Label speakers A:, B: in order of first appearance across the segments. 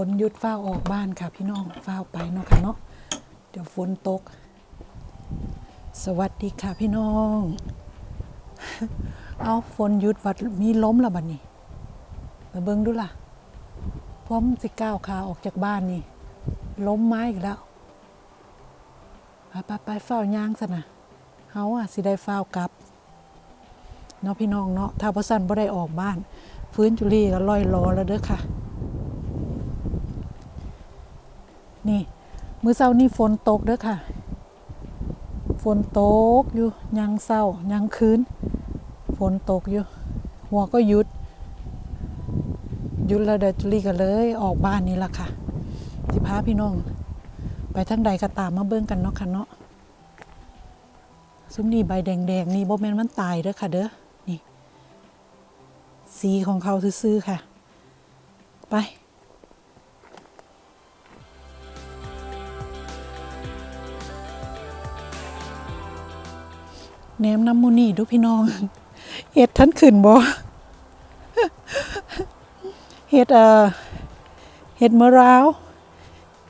A: ฝนหยุดฟ้าออกบ้านค่ะพี่น้องฟ้าไปเนาะค่ะเนาะเดี๋ยวฝนตก สวัสดีค่ะพี่น้อง เอาฝนหยุดวัดมีล้มละบัดนี้มาเบิ่งดูล่ะพร้อมสิก้าวขาออกจากบ้านนี่ล้มไม้อีกแล้วไปไปเฝ้ายางซะนะเฮาอะสิได้เฝ้ากลับเนาะพี่น้องเนาะถ้าบ่สั่นบ่ได้ออกบ้าน ฟื้นจุลีก็ลอยรอแล้วเด้อค่ะ นี่ มื้อเช้านี่ฝนตกเด้อค่ะ ฝนตกอยู่ยังเศร้ายังคืน ฝนตกอยู่ หัวก็หยุด หยุดแล้วเดจุลีก็เลยออกบ้านนี่ละค่ะ สิพาพี่น้อง ไปทางใดก็ตามมาเบิ่งกันเนาะค่ะเนาะซุ้มนี่ใบแดงๆนี่บ่แม่นมันตายเด้อค่ะเด้อ นี่ สีของเขาซื่อๆค่ะ ไป แหนมน้ำมูนี่ดูพี่น้องเห็ดท่านขึ้นบ่เห็ดเอ่อเห็ดมะร้าว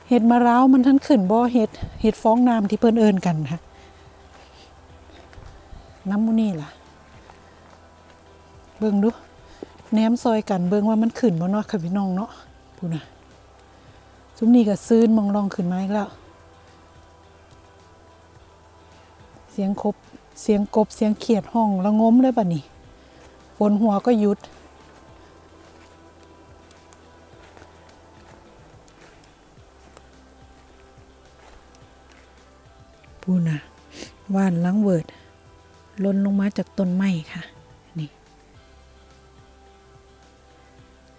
A: เห็ดมะร้าวมันท่านขึ้นบ่เห็ดเห็ดฟ้องน้ำที่เพิ่นเอิ้นกันค่ะน้ำมูนี่ล่ะ เบิ่งดูแหนมซอยกันเบิ่งว่ามันขึ้นบ่เนาะค่ะพี่น้องเนาะพูนะซุมนี้ก็ซื้นมองลองขึ้นมาอีกแล้ว เสียงครบ เสียงกบเสียงเขียดห้องระงมเลยป่ะนี่ฝนหัวก็หยุดพูนะว่านลังเวิร์ดล้นลงมาจากต้นไม้ค่ะ นี่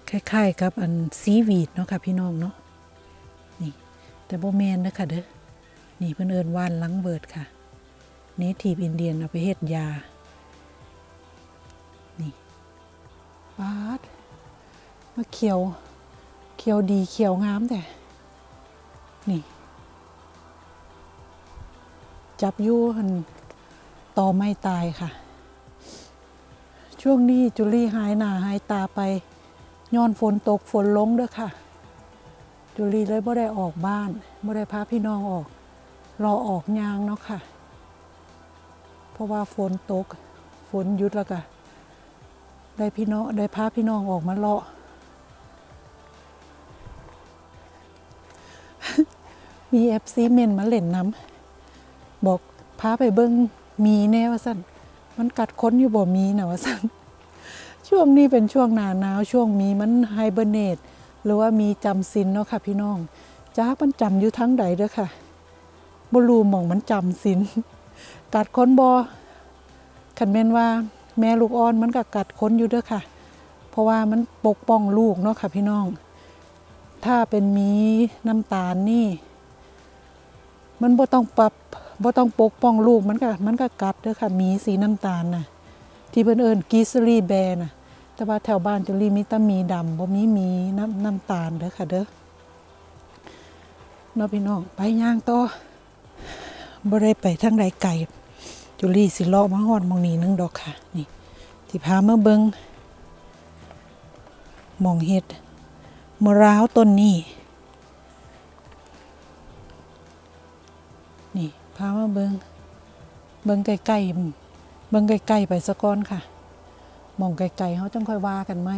A: คล้ายๆกับอันซีวีดเนาะค่ะพี่น้องเนาะนี่แต่โบแมนนะคะเด้อนี่เพิ่อนเอินว่านลังเวิร์ดค่ะ เนทีฟอินเดียนเอาไปเฮ็ดยา นี่ปาดมาเขียว เขียวดีเขียวงามแต่ นี่ จับยู่หันต่อไม่ตายค่ะ ช่วงนี้จุลี่หายหน้าหายตาไปย้อนฝนตกฝนลงเด้อค่ะ จุลี่เลยบ่ได้ออกบ้านบ่ได้พาพี่น้องออก รอออกยางเนาะค่ะ เพราะว่าฝนตกฝนหยุดแล้วก็ได้พี่น้องได้พาพี่น้องออกมาเลาะมีเอฟซีเมนมาเล่นน้ำบอกพาไปเบิ้งมีแน่ว่าสั่นมันกัดค้นอยู่บ่มีนะว่าสั่นช่วงนี้เป็นช่วงหนาหนาวช่วงมีมันไฮเบอร์เนตหรือว่ามีจำซินเนาะค่ะพี่น้องจ้ามันจำอยู่ทั้งใดเด้อค่ะบรูมองมันจำสิน กัดค้นบอขันแม่นว่าแม่ลูกอ่อนมันก็กัดค้นอยู่เด้อค่ะ เพราะว่ามันปกป้องลูกเนาะค่ะพี่น้อง ถ้าเป็นมีน้ำตาลนี่ มันบ่ต้องปรับบ่ต้องปกป้องลูกมันก็มันก็กัดเด้อค่ะมีสีน้ำตาลน่ะ ที่เพิ่นเอิ้นกีซรีแบร์น่ะ แต่ว่าแถวบ้านจุลีมีตมีดำบ่มีมีน้ำน้ำตาลเด้อค่ะเด้อเนาะพี่น้องไปย่างต่อ บ่ได้ไปทางใดไกลจุลีสิเลาะมาฮอดมองนี้นึงดอกค่ะ นี่ที่พามาเบิงมองเฮ็ดมะร้าวต้นนี้ นี่พามาเบิงเบิงใกล้ๆเบิงใกล้ๆไปสะก้อนค่ะ มองไกลๆเขาจังค่อยว่ากันไหม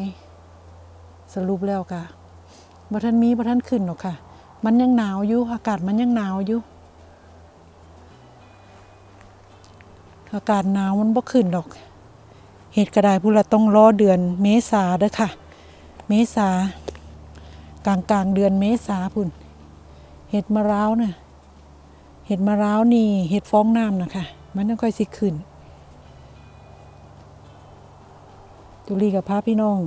A: สรุปแล้วกะบ่ทันมีบ่ทันขึ้นหรอกค่ะ มันยังหนาวอยู่อากาศมันยังหนาวอยู่ อากาศหนาวมันบ่ขึ้นดอก เหตุกระไดพูดละต้องรอเดือนเมษาเด้อค่ะ เมษากลางกลางเดือนเมษาพุ่น เห็ดมะร้าวน่ะเห็ดมะร้าวนี่เห็ดฟองน้ำนะคะมันต้องค่อยสิขึ้นจุลีกับพาพี่น้อง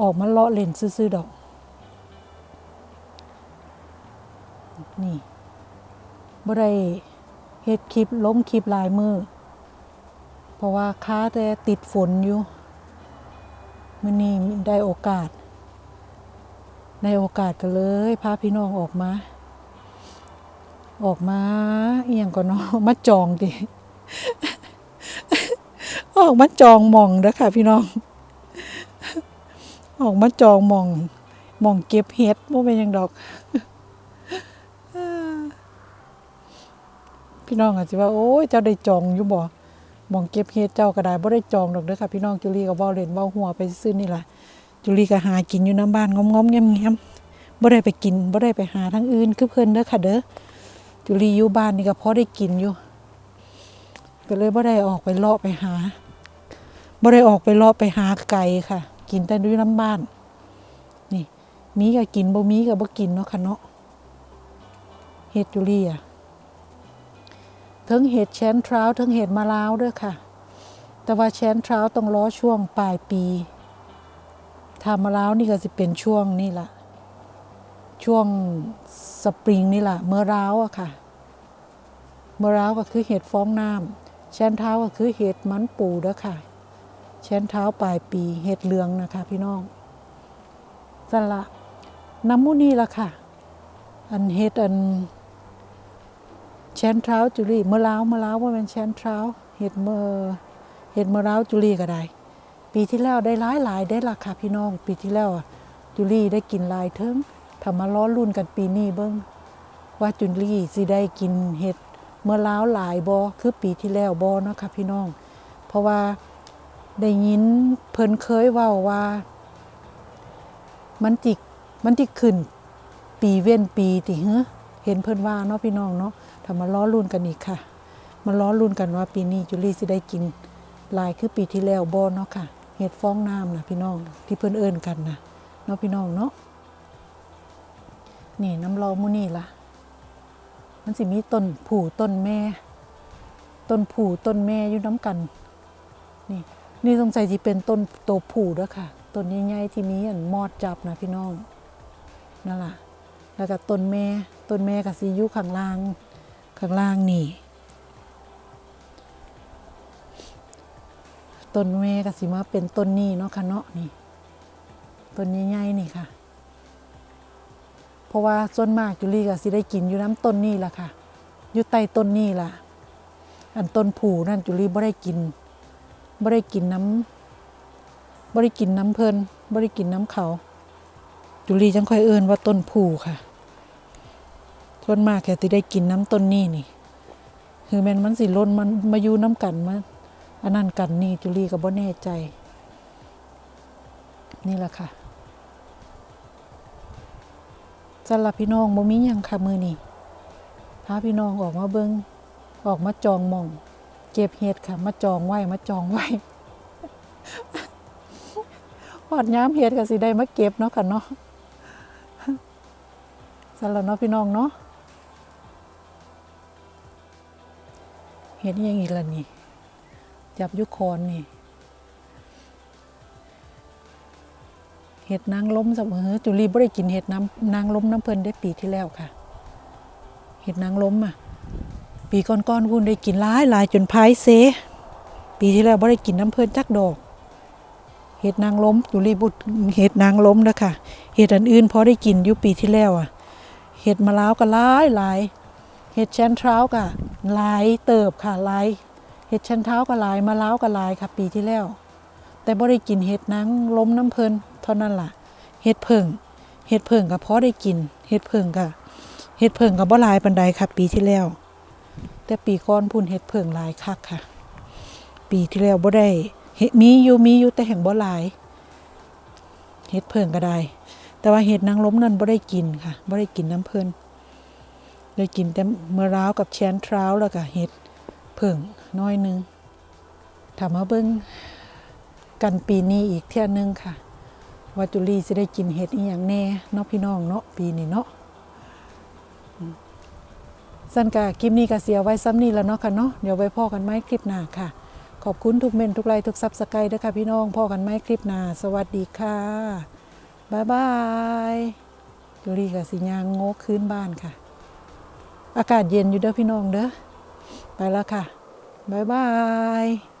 A: ออกมาเลาะเล่นซื่อๆดอก นี่บ่ได้ เฮ็ดคลิปลงคลิปหลายมือ เพราะว่าค้าแต่ติดฝนอยู่มื้อนี้ได้โอกาสได้โอกาสก็เลยพาพี่น้องออกมา ออกมาเอียงก่อนเนาะมาจองดิออกมาจองมองเด้อค่ะ พี่น้อง ออกมาจองมองมองเก็บเห็ดบ่เป็นยังดอก พี่น้องอาจจะว่าโอ้ยเจ้าได้จองอยู่บ่มองเก็บเห็ดเจ้าก็ได้บ่ได้จองดอกเด้อค่ะพี่น้องจุลีก็เว้าเล่นเว้าหัวไปซื่อนี่ล่ะจุลีก็หากินอยู่น้ำบ้านงอมๆแง้มๆบ่ได้ไปกินบ่ได้ไปหาทางอื่นคือเพิ่นเด้อค่ะเด้อจุลีอยู่บ้านนี่ก็พอได้กินอยู่ก็เลยบ่ได้ออกไปเลาะไปหาบ่ได้ออกไปเลาะไปหาไก่ค่ะ กินแต่อยู่น้ำบ้าน นี่มีก็กินบ่มีก็บ่กินเนาะค่ะเนาะเฮ็ดจุลีอะ ทั้งเห็ดแชนทราวทั้งเห็ดมะลาวด้วยค่ะ แต่ว่าแชนทราวต้องรอช่วงปลายปีทามะลาวนี่ก็จะเป็นช่วงนี่ละช่วงสปริงนี่ละเมื่อร้าวอะค่ะ เมื่อร้าวก็คือเห็ดฟองน้ำแชนเท้าก็คือเห็ดมันปูเด้อค่ะแชนเท้าปลายปีเห็ดเหลืองนะคะ พี่น้องสละน้ำมูนี่ละค่ะ อันเห็ดอัน แชนเท้าจุลีเมื่อล้าวเมื่อล้าวว่าเป็นแชนเท้าเห็ดเมื่อเห็ดเมื่อล้าวจุลีก็ได้ ปีที่แล้วได้หลายหลายได้ราคาพี่น้อง ปีที่แล้วอะจุลีได้กินลายเทิงทำมาล้อรุ่นกันปีนี้เบิ้งว่าจุลีสิได้กินเห็ดเมื่อล้าวหลายบอคือปีที่แล้วบอเนาะค่ะพี่น้อง เพราะว่าได้ยินเพิ่นเคยว่าว่า มันจิกมันจิขึ้น ปีเว้นปีติเฮ้อ เห็นเพิ่นว่าเนาะพี่น้องเนาะถ้ามาล้อรุ่นกันอีกค่ะ มาล้อรุ่นกันว่าปีนี้จุลี่สิได้กินลายคือปีที่แล้วบ่เนาะค่ะเห็ดฟองน้ำนะพี่น้องที่เพิ่นเอิ้นกันนะเนาะพี่น้องเนาะนี่น้ำรอมูนี่ล่ะมันสิมีต้นผู่ต้นแม่ ต้นผู่ต้นแม่อยู่น้ำกัน นี่ นี่สงสัยที่เป็นต้นโตผู่ด้อค่ะต้นใหญ่ๆที่มีอันมอดจับนะพี่น้องนั่นล่ะ แล้วก็ต้นแม่ ต้นแม่กับซีอยู่ข้างล่าง ข้างล่างนี่ ต้นแม่กับสิมาเป็นต้นนี้เนาะค่ะเนาะนี่ ต้นใหญ่ๆนี่ค่ะ เพราะว่าส่วนมากจุลีก็สิได้กินอยู่น้ำต้นนี้ล่ะค่ะ อยู่ใต้ต้นนี้ล่ะ อันต้นผูนั่นจุลีบ่ได้กินบ่ได้กินน้ำบ่ได้กินน้ำเพลินบ่ได้กินน้ำเขา จุลีจังค่อยเอิ้นว่าต้นผูค่ะ ส่วนมากแค่ที่ได้กินน้ำต้นนี้นี่ คือแม่นมันสิล้นมันมาอยู่น้ำกันมาอันนั้นกันนี่จุลีก็บ่แน่ใจ นี่แหละค่ะสำหรับพี่น้องบ่มียังค่ะมือนี่พาพี่น้องออกมาเบิงออกมาจองมอง เก็บเห็ดค่ะ มาจองไว้มาจองไว้หอดย้ำเห็ดก็สิได้มาเก็บเนาะค่ะเนาะสำหรับเนาะพี่น้องเนาะ เห็นอิหยังอีกล่ะนี่ จับยุคอนนี่ เห็ดนางล้มเสมอจุลีบ่ได้กินเห็ดน้ำนางล้มน้ำเพลินได้ปีที่แล้วค่ะ เห็ดนางล้มอะ ปีก่อนๆวุ่นได้กินหลายหลายจนพายเซ ปีที่แล้วบ่ได้กินน้ำเพลินจักดอกเห็ดนางล้มจุลีบุตรเห็ดนางล้มนะค่ะ เห็ดอันอื่นพอได้กินอยู่ปีที่แล้วอะ เห็ดมะล้าวก็หลายหลาย เห็ดแชนท้าวก็ ลายเติบค่ะหลายเห็ดแชนเท้าก็หลายมะล้าวก็หลายค่ะ ปีที่แล้ว แต่บ่ได้กินเห็ดนางล้มน้ำเพลินเท่านั้นล่ะเห็ดเพิ่งเห็ดเพิ่งก็พอได้กินเห็ดเพิ่งก็เห็ดเพิ่งก็บ่หลายปานใดค่ะ ปีที่แล้ว แต่ปีก่อนพุ่นเห็ดเพิ่งหลายคักค่ะ ปีที่แล้วบ่ได้เห็ดมีอยู่มีอยู่แต่แห่งบ่หลายเห็ดเพิ่งก็ได้ แต่ว่าเห็ดนางล้มนั่นบ่ได้กินค่ะบ่ได้กินน้ำเพลิน ได้กินแต่เมื่อร้าวกับแชนทราวแล้วก็เห็ดเพิ่งน้อยนึงถามมาเบิ่งกันปีนี้อีกเที่ยนึงค่ะว่าจุลีสิได้กินเห็ดอีหยังแน่เนาะพี่น้องเนาะปีนี้เนาะสั้นกะคลิปนี้ก็เสียไว้ซ้ำนี่แล้วเนาะค่ะเนาะเดี๋ยวไว้พ่อกันไหมคลิปหน้าค่ะ ขอบคุณทุกเมนทุกไลค์ทุกซับสไครต์ด้วยค่ะพี่น้องพ่อกันไหมคลิปหน้า สวัสดีค่ะบ๊ายบายจุลีกับสิยางโงกคืนบ้านค่ะ อากาศเย็นอยู่เด้อพี่น้องเด้อไปแล้วค่ะ บ๊ายบาย